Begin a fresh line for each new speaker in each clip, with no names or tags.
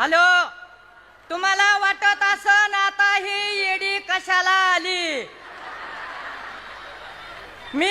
Hello तुम्हाला वाटत असन आता ही येडी कशाला आली? मी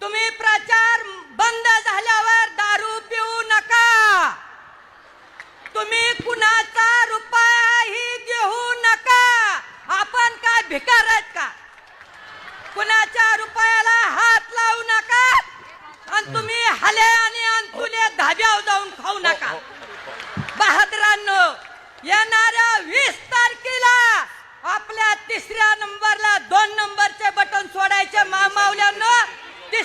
तुम्ही प्रचार बंद झाल्यावर दारू पिऊ नका. तुम्ही कुणाचा रुपयाही घेऊ नका. आपण काय भिकार आहेत का? कुणाच्या रुपयाला हात लावू नका आणि तुम्ही हले आणि अंतुले धाब्यावर जाऊन खाऊ नका. बहादरांनो येणाऱ्या वीस तारखेला आपल्या तिसऱ्या नंबरला दोन नंबरचे बटन सोडायचे मामावल्यांनो.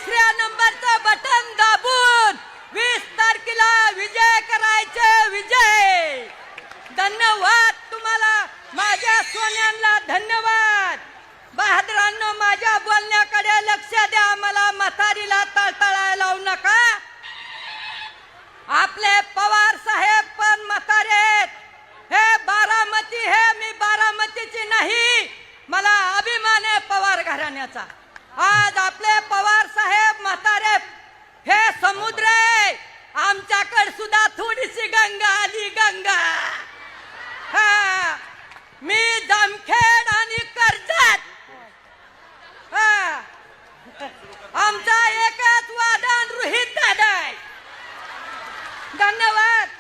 तिसऱ्या नंबरचं बटन दाबून वीस तारखेला विजय करायचे विजय! धन्यवाद तुम्हाला माझ्या सोन्यांना धन्यवाद! बहादरांनो माझ्या बोलण्याकडे लक्ष द्या मला म्हातारीला तळतळायला लावू नका! आपले पवार साहेब पण म्हातारे हे बारामती हे मी बारामतीची नाही. मला अभिमान आहे पवार घराण्याचा. आज आपले पवार साहेब म्हातारे हे समुद्र आहे आमच्याकडे सुद्धा थोडीशी गंगा गंगा